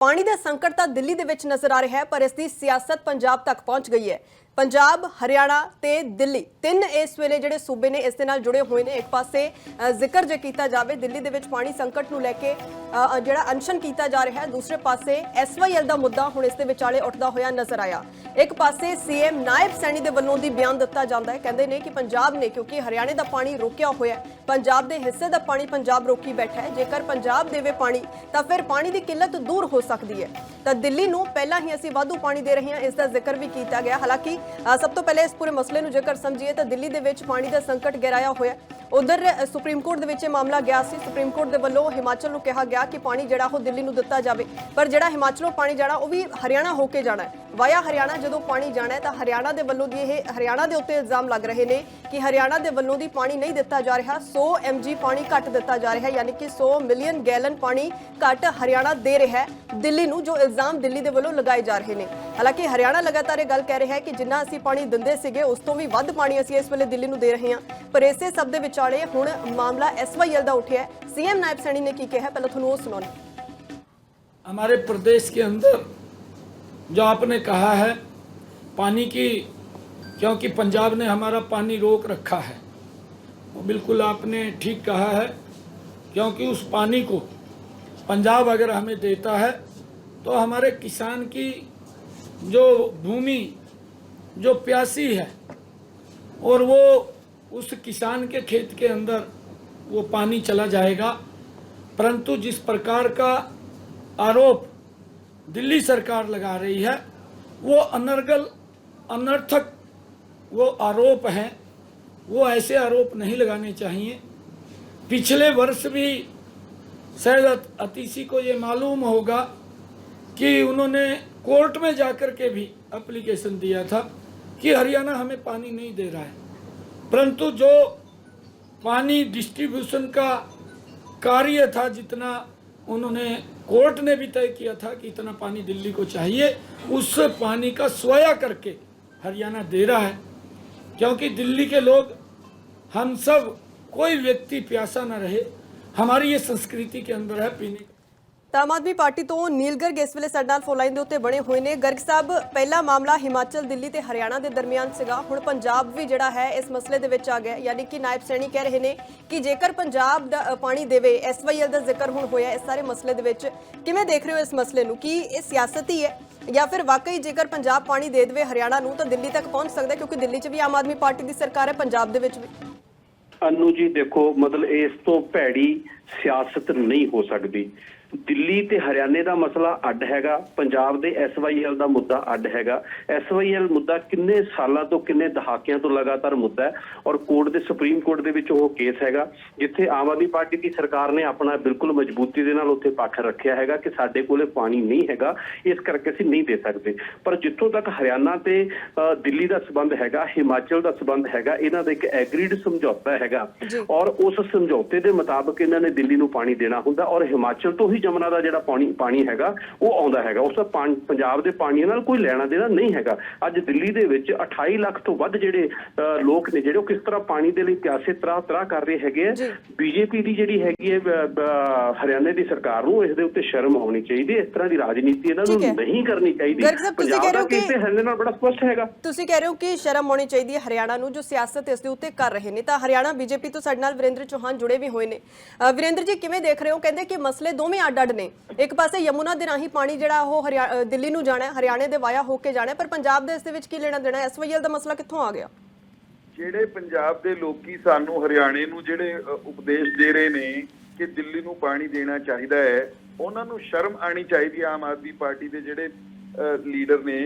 ਪਾਣੀ ਦਾ ਸੰਕਟ ਤਾਂ ਦਿੱਲੀ ਦੇ ਵਿੱਚ ਨਜ਼ਰ ਆ ਰਿਹਾ ਹੈ, ਪਰ ਇਸ ਦੀ ਸਿਆਸਤ ਪੰਜਾਬ ਤੱਕ ਪਹੁੰਚ ਗਈ ਹੈ। ਪੰਜਾਬ, ਹਰਿਆਣਾ ਤੇ ਦਿੱਲੀ। ਤਿੰਨ ਇਸ ਵੇਲੇ ਜਿਹੜੇ ਸੂਬੇ ਨੇ ਇਸ ਦੇ ਨਾਲ ਜੁੜੇ ਹੋਏ ਨੇ। ਇੱਕ ਪਾਸੇ ਜ਼ਿਕਰ ਜੇ ਕੀਤਾ ਜਾਵੇ, ਦਿੱਲੀ ਦੇ ਵਿੱਚ ਪਾਣੀ ਸੰਕਟ ਨੂੰ ਲੈ ਕੇ ਜਿਹੜਾ ਅਨਸ਼ਨ ਕੀਤਾ ਜਾ ਰਿਹਾ ਹੈ। ਦੂਸਰੇ ਪਾਸੇ ਐਸਵਾਈਐਲ ਦਾ ਮੁੱਦਾ ਹੁਣ ਇਸ ਦੇ ਵਿਚਾਲੇ ਉੱਠਦਾ ਹੋਇਆ ਨਜ਼ਰ ਆਇਆ। ਇੱਕ ਪਾਸੇ ਸੀਐਮ ਨਾਇਬ ਸੈਣੀ ਦੇ ਵੱਲੋਂ ਦੀ ਬਿਆਨ ਦਿੱਤਾ ਜਾਂਦਾ ਹੈ। ਕਹਿੰਦੇ ਨੇ ਕਿ ਪੰਜਾਬ ਨੇ, ਕਿਉਂਕਿ ਹਰਿਆਣੇ ਦਾ ਪਾਣੀ ਰੋਕਿਆ ਹੋਇਆ ਹੈ, ਪੰਜਾਬ ਦੇ ਹਿੱਸੇ ਦਾ ਪਾਣੀ ਪੰਜਾਬ ਰੋਕੀ ਬੈਠਾ ਹੈ। ਜੇਕਰ ਪੰਜਾਬ ਦੇਵੇ ਪਾਣੀ, ਤਾਂ ਫਿਰ ਪਾਣੀ ਦੀ ਕਿੱਲਤ ਦੂਰ ਹੋ ਸਕਦੀ ਹੈ। ਤਾਂ ਦਿੱਲੀ ਨੂੰ ਪਹਿਲਾਂ ਹੀ ਅਸੀਂ ਵਾਧੂ ਪਾਣੀ ਦੇ ਰਹੇ ਹਾਂ। ਇਸ ਦਾ ਜ਼ਿਕਰ ਵੀ ਕੀਤਾ ਗਿਆ। ਹਾਲਾਂਕਿ ਸਭ ਤੋਂ ਪਹਿਲੇ ਇਸ ਪੂਰੇ ਮਸਲੇ ਨੂੰ ਜੇਕਰ ਸਮਝੀਏ ਤਾਂ ਦਿੱਲੀ ਦੇ ਵਿੱਚ ਪਾਣੀ ਦਾ ਸੰਕਟ ਗਹਿਰਾਇਆ ਹੋਇਆ ਉਧਰ ਸੁਪਰੀਮ ਕੋਰਟ ਦੇ ਵਿੱਚ ਇਹ ਮਾਮਲਾ ਗਿਆ ਸੀ। ਸੁਪਰੀਮ ਕੋਰਟ ਦੇ ਵੱਲੋਂ ਹਿਮਾਚਲ ਨੂੰ ਕਿਹਾ ਗਿਆ ਕਿ ਪਾਣੀ ਜਿਹੜਾ ਉਹ ਦਿੱਲੀ ਨੂੰ ਦਿੱਤਾ ਜਾਵੇ। ਪਰ ਜਿਹੜਾ ਹਿਮਾਚਲੋਂ ਪਾਣੀ ਜਾਣਾ, ਉਹ ਵੀ ਹਰਿਆਣਾ ਹੋ ਕੇ ਜਾਣਾ ਹੈ। ਵਾਇਆ ਹਰਿਆਣਾ ਜਦੋਂ ਪਾਣੀ ਜਾਣਾ ਹੈ ਤਾਂ ਹਰਿਆਣਾ ਦੇ ਵੱਲੋਂ ਦੀ ਇਹ, ਹਰਿਆਣਾ ਦੇ ਉੱਤੇ ਇਲਜ਼ਾਮ ਲੱਗ ਰਹੇ ਨੇ ਕਿ ਹਰਿਆਣਾ ਦੇ ਵੱਲੋਂ ਦੀ ਪਾਣੀ ਨਹੀਂ ਦਿੱਤਾ ਜਾ ਰਿਹਾ। 100 mg ਪਾਣੀ ਘੱਟ ਦਿੱਤਾ ਜਾ ਰਿਹਾ, ਯਾਨੀ ਕਿ 100 ਮਿਲੀਅਨ ਗੈਲਨ ਪਾਣੀ ਘੱਟ ਹਰਿਆਣਾ ਦੇ ਰਿਹਾ ਦਿੱਲੀ ਨੂੰ ਜੋ ਇਲਜ਼ਾਮ ਦਿੱਲੀ ਦੇ ਵੱਲੋਂ ਲਗਾਏ ਜਾ ਰਹੇ ਨੇ। ਹਾਲਾਂਕਿ ਹਰਿਆਣਾ ਲਗਾਤਾਰ ਇਹ ਗੱਲ ਕਹਿ ਰਿਹਾ ਹੈ ਕਿ ਜਿੰਨਾ ਅਸੀਂ ਪਾਣੀ ਦਿੰਦੇ ਸੀਗੇ ਉਸ ਤੋਂ ਵੀ ਵੱਧ ਪਾਣੀ ਅਸੀਂ ਇਸ ਵੇਲੇ ਦਿੱਲੀ ਨੂੰ ਦੇ ਰਹੇ ਹਾਂ ਪਰ ਇਸੇ ਸਭ ਦੇ ਵਿਚਾਲੇ ਹੁਣ ਮਾਮਲਾ ਐਸਵਾਈਐਲ ਦਾ ਉੱਠਿਆ ਹੈ ਸੀਐਮ ਨਾਇਬ ਸੈਣੀ ਨੇ ਕੀ ਕਿਹਾ ਹੈ, ਪਹਿਲਾਂ ਤੁਹਾਨੂੰ ਉਹ ਸੁਣਾਉਣੀ हमारे प्रदेश के अंदर जो आपने कहा है पानी की क्योंकि पंजाब ने हमारा पानी रोक रखा है वो बिल्कुल आपने ठीक कहा है क्योंकि उस पानी को पंजाब अगर हमें देता है तो हमारे किसान की जो भूमि, जो प्यासी है, और वो उस किसान के खेत के अंदर वो पानी चला जाएगा। परंतु जिस प्रकार का आरोप दिल्ली सरकार लगा रही है, वो अनर्गल, अनर्थक वो आरोप हैं। वो ऐसे आरोप नहीं लगाने चाहिए। पिछले वर्ष भी शायद अत- अतिशी को ये मालूम होगा कि उन्होंने कोर्ट में जाकर के भी एप्लीकेशन दिया था कि हरियाणा हमें पानी नहीं दे रहा है। परंतु जो पानी डिस्ट्रीब्यूशन का कार्य था जितना उन्होंने कोर्ट ने भी तय किया था कि इतना पानी दिल्ली को चाहिए, उस पानी का स्वया करके हरियाणा दे रहा है। क्योंकि दिल्ली के लोग, हम सब, कोई व्यक्ति प्यासा न रहे। हमारी ये संस्कृति के अंदर है, पीने ਤਾਂ ਆਮ ਆਦਮੀ ਪਾਰਟੀ ਤੋਂ ਨੀਲ ਗਰਗ ਇਸ ਵੇਲੇ ਸਾਡੇ ਨਾਲ ਫੋਨ ਲਾਈਨ ਦੇ ਉੱਤੇ ਬਣੇ ਹੋਏ ਨੇ। ਗਰਗ ਸਾਹਿਬ, ਪਹਿਲਾ ਮਾਮਲਾ ਹਿਮਾਚਲ, ਦਿੱਲੀ ਤੇ ਹਰਿਆਣਾ ਦੇ ਦਰਮਿਆਨ ਸੀਗਾ। ਹੁਣ ਪੰਜਾਬ ਵੀ ਜਿਹੜਾ ਹੈ, ਇਸ ਮਸਲੇ ਦੇ ਵਿੱਚ ਆ ਗਿਆ ਯਾਨੀ ਕਿ ਨਾਇਬ ਸੈਣੀ ਕਹਿ ਰਹੇ ਨੇ ਕਿ ਜੇਕਰ ਪੰਜਾਬ ਦਾ ਪਾਣੀ ਦੇਵੇ ਐਸਵਾਈਐਲ ਦਾ ਜ਼ਿਕਰ ਹੁਣ ਹੋਇਆ ਇਸ ਸਾਰੇ ਮਸਲੇ ਦੇ ਵਿੱਚ। ਕਿਵੇਂ ਦੇਖ ਰਹੇ ਹੋ ਇਸ ਮਸਲੇ ਨੂੰ? ਕੀ ਇਹ ਸਿਆਸਤੀ ਹੈ ਜਾਂ ਫਿਰ ਵਾਕਈ ਜੇਕਰ ਪੰਜਾਬ ਪਾਣੀ ਦੇ ਦੇਵੇ ਹਰਿਆਣਾ ਨੂੰ, ਤਾਂ ਦਿੱਲੀ ਤੱਕ ਪਹੁੰਚ ਸਕਦਾ ਕਿਉਂਕਿ ਦਿੱਲੀ 'ਚ ਵੀ ਆਮ ਆਦਮੀ ਪਾਰਟੀ ਦੀ ਸਰਕਾਰ ਹੈ, ਪੰਜਾਬ ਦੇ ਵਿੱਚ ਵੀ। ਅਨੂ ਜੀ, ਦੇਖੋ, ਮਤਲਬ ਇਸ ਤੋਂ ਭੈੜੀ ਸਿਆਸਤ ਨਹੀਂ ਹੋ ਸਕਦੀ। ਦਿੱਲੀ ਤੇ ਹਰਿਆਣੇ ਦਾ ਮਸਲਾ ਅੱਡ ਹੈਗਾ ਪੰਜਾਬ ਦੇ ਐਸਵਾਈਐਲ ਦਾ ਮੁੱਦਾ ਅੱਡ ਹੈਗਾ ਐਸਵਾਈਐਲ ਮੁੱਦਾ ਕਿੰਨੇ ਸਾਲਾਂ ਤੋਂ ਕਿੰਨੇ ਦਹਾਕਿਆਂ ਤੋਂ ਲਗਾਤਾਰ ਮੁੱਦਾ ਹੈ ਔਰ ਕੋਰਟ ਦੇ ਸੁਪਰੀਮ ਕੋਰਟ ਦੇ ਵਿੱਚ ਉਹ ਕੇਸ ਹੈਗਾ ਜਿੱਥੇ ਆਮ ਆਦਮੀ ਪਾਰਟੀ ਦੀ ਸਰਕਾਰ ਨੇ ਆਪਣਾ ਬਿਲਕੁਲ ਮਜ਼ਬੂਤੀ ਦੇ ਨਾਲ ਉੱਥੇ ਪੱਖ ਰੱਖਿਆ ਹੈਗਾ ਕਿ ਸਾਡੇ ਕੋਲੇ ਪਾਣੀ ਨਹੀਂ ਹੈਗਾ ਇਸ ਕਰਕੇ ਅਸੀਂ ਨਹੀਂ ਦੇ ਸਕਦੇ ਪਰ ਜਿੱਥੋਂ ਤੱਕ ਹਰਿਆਣਾ ਤੇ ਦਿੱਲੀ ਦਾ ਸਬੰਧ ਹੈਗਾ ਹਿਮਾਚਲ ਦਾ ਸਬੰਧ ਹੈਗਾ ਇਹਨਾਂ ਦਾ ਇੱਕ ਐਗਰੀਡ ਸਮਝੌਤਾ ਹੈਗਾ। ਔਰ ਉਸ ਸਮਝੌਤੇ ਦੇ ਮੁਤਾਬਕ ਇਹਨਾਂ ਨੇ ਦਿੱਲੀ ਨੂੰ ਪਾਣੀ ਦੇਣਾ ਹੁੰਦਾ ਔਰ ਹਿਮਾਚਲ ਤੋਂ ਹੀ ਜਮਨਾ ਦਾ ਜਿਹੜਾ ਪਾਣੀ ਪਾਣੀ ਹੈਗਾ ਉਹ ਆਉਂਦਾ ਹੈਗਾ। ਉਸ ਦਾ ਪੰਜਾਬ ਦੇ ਪਾਣੀ ਨਾਲ ਕੋਈ ਲੈਣਾ ਦੇਣਾ ਨਹੀਂ ਹੈਗਾ। ਅੱਜ ਦਿੱਲੀ ਦੇ ਵਿੱਚ 28 ਲੱਖ ਤੋਂ ਵੱਧ ਜਿਹੜੇ ਲੋਕ ਨੇ ਜਿਹੜੇ ਉਹ ਕਿਸ ਤਰ੍ਹਾਂ ਪਾਣੀ ਦੇ ਲਈ ਪਿਆਸੇ ਤਰਾ ਤਰਾ ਕਰ ਰਹੇ ਹੈਗੇ ਆ। ਬੀਜੇਪੀ ਦੀ ਜਿਹੜੀ ਹੈਗੀ ਹੈ ਹਰਿਆਣੇ ਦੀ ਸਰਕਾਰ ਨੂੰ ਇਸ ਦੇ ਉੱਤੇ ਸ਼ਰਮ ਆਉਣੀ ਚਾਹੀਦੀ ਹੈ। ਇਸ ਤਰ੍ਹਾਂ ਦੀ ਰਾਜਨੀਤੀ ਇਹਨਾਂ। ਨੂੰ ਨਹੀਂ ਕਰਨੀ ਚਾਹੀਦੀ। ਪੰਜਾਬ ਰਹੇ ਦਾ ਹੋ ਕਿ- ਕੇਸ ਹਰਿਆਣੇ ਨਾਲ ਬੜਾ ਸਪਸ਼ਟ ਹੈਗਾ। ਤੁਸੀਂ ਕਹਿ ਰਹੇ ਹੋ ਕਿ ਸ਼ਰਮ ਹੋਣੀ ਚਾਹੀਦੀ ਹੈ ਹਰਿਆਣਾ ਨੂੰ ਜੋ ਸਿਆਸਤ ਇਸ ਦੇ ਉੱਤੇ ਕਰ ਰਹੇ ਨੇ। ਤਾਂ ਹਰਿਆਣਾ ਬੀਜੇਪੀ ਤੋਂ ਸਾਡੇ ਨਾਲ ਵਿਰੇਂਦਰ ਚੌਹਾਨ ਜੁੜੇ ਵੀ ਹੋਏ ਨੇ। ਵਿਰੇਂਦਰ ਜੀ ਕਿਵੇਂ ਦੇਖ ਰਹੇ ਹੋ? ਕਹਿੰਦੇ ਕਿ ਮਸਲੇ ਦੋਵੇਂ ਅੱਡ-ਅੱਡ ਨੇ। ਇੱਕ ਪਾਸੇ ਯਮੁਨਾ ਦੇ ਰਾਹੀਂ ਪਾਣੀ ਜਿਹੜਾ ਉਹ ਦਿੱਲੀ ਨੂੰ ਜਾਣਾ, ਹਰਿਆਣੇ ਦੇ ਵਾਇਆ ਹੋ ਕੇ ਜਾਣਾ ਪਰ ਪੰਜਾਬ ਦੇ ਇਸ ਦੇ ਵਿੱਚ ਕੀ ਲੈਣਾ ਦੇਣਾ ਐਸਵਾਈਐਲ ਦਾ ਮਸਲਾ ਕਿੱਥੋਂ ਆ ਗਿਆ? ਜਿਹੜੇ ਪੰਜਾਬ ਦੇ ਲੋਕੀ ਸਾਨੂੰ ਹਰਿਆਣੇ ਨੂੰ ਜਿਹੜੇ ਉਪਦੇਸ਼ ਦੇ ਰਹੇ ਨੇ ਕਿ ਦਿੱਲੀ ਨੂੰ ਪਾਣੀ ਦੇਣਾ ਚਾਹੀਦਾ ਹੈ, ਉਹਨਾਂ ਨੂੰ ਸ਼ਰਮ ਆਣੀ ਚਾਹੀਦੀ ਹੈ ਆਮ ਆਦਮੀ ਪਾਰਟੀ ਦੇ ਜਿਹੜੇ ਲੀਡਰ ਨੇ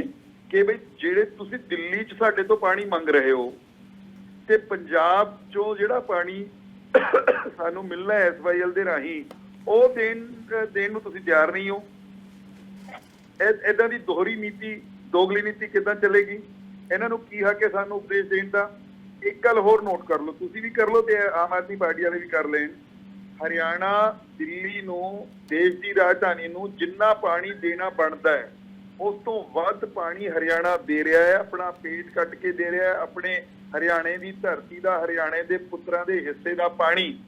ਕਿ ਬਈ ਜਿਹੜੇ ਤੁਸੀਂ ਦਿੱਲੀ 'ਚ ਸਾਡੇ ਤੋਂ ਪਾਣੀ ਮੰਗ ਰਹੇ ਹੋ ਤੇ ਪੰਜਾਬ 'ਚੋਂ ਜਿਹੜਾ ਪਾਣੀ ਸਾਨੂੰ ਮਿਲਣਾ ਹੈ ਐਸਵਾਈਐਲ ਦੇ ਰਾਹੀਂ ਉਹ ਦੇਣ ਦੇਣ ਨੂੰ ਤੁਸੀਂ ਤਿਆਰ ਨਹੀਂ ਹੋ। ਇਦਾਂ ਦੀ ਦੋਹਰੀ ਨੀਤੀ, ਦੋਗਲੀ ਨੀਤੀ ਕਿੱਦਾਂ ਚੱਲੇਗੀ? ਇਹਨਾਂ ਨੂੰ ਕੀ ਹੱਕ ਹੈ ਸਾਨੂੰ ਉਪਦੇਸ਼ ਦੇਣ ਦਾ? ਇੱਕ ਗੱਲ ਹੋਰ ਨੋਟ ਕਰ ਲਓ। ਤੁਸੀਂ ਵੀ ਕਰ ਲਓ ਤੇ ਆਮ ਆਦਮੀ ਪਾਰਟੀ ਵਾਲੇ ਵੀ ਕਰ ਲੈਣ। ਹਰਿਆਣਾ, ਦਿੱਲੀ ਨੂੰ, ਦੇਸ਼ ਦੀ ਰਾਜਧਾਨੀ ਨੂੰ ਜਿੰਨਾ ਪਾਣੀ ਦੇਣਾ ਬਣਦਾ ਹੈ, ਉਸ ਤੋਂ ਵੱਧ ਪਾਣੀ ਹਰਿਆਣਾ ਦੇ ਰਿਹਾ ਹੈ। ਆਪਣਾ ਪੇਟ ਕੱਟ ਕੇ ਦੇ ਰਿਹਾ ਹੈ। ਆਪਣੇ ਹਰਿਆਣੇ ਦੀ ਧਰਤੀ ਦਾ, ਹਰਿਆਣੇ ਦੇ ਪੁੱਤਰਾਂ ਦੇ ਹਿੱਸੇ ਦਾ ਪਾਣੀ